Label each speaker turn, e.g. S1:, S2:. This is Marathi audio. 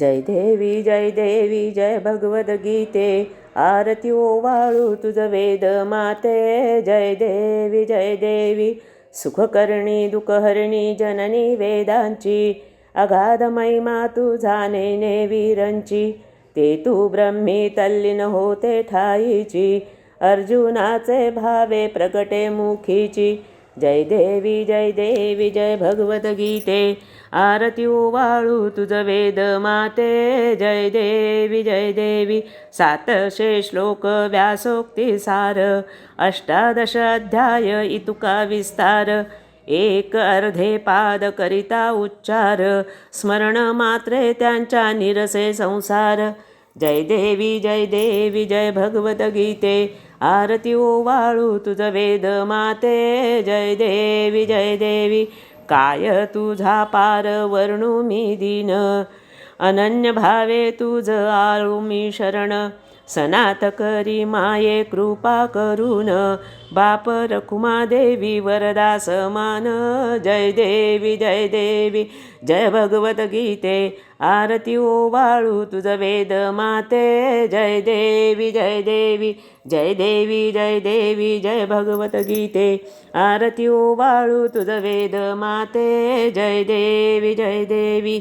S1: जय देवी जय देवी जय भगवद गीते. आरती ओवाळू तुझ वेद माते. जय देवी जय देवी. सुखकर्णी दुःखहरिणी जननी वेदांची. अगाध महिमा तुझा नेने वीरांची. ते तू ब्रह्मी तल्लीन होते ठाईची. अर्जुनाचे भावे प्रगटे मुखीची. जय देवी जय देवी जय भगवत गीते. आरती उवाळू तुझ वेद माते. जय देवी जय देवी सातशे श्लोक व्यासोक्ती सार. अष्टादश अध्याय इतुका विस्तार. एक अर्धे पाद करिता उच्चार. स्मरण मात्रे त्यांच्या निरसे संसार. जय देवी जय देवी जय भगवत गीते आरती ओवाळू तुझ वेद माते. जय देवी जय देवी काय तुझा पार वर्णू मी दीन. अनन्य भावे तुझ आळू मी शरण. सनात करी माये कृपा करून बाप रखुमा देवी वरदा समान जय देवी जय देवी जय भगवत गीते. आरती ओवाळू तुझ वेद माते. जय देवी जय देवी जय देवी जय देवी जय भगवत गीते. आरती ओवाळू तुझ वेद माते. जय देवी जय देवी.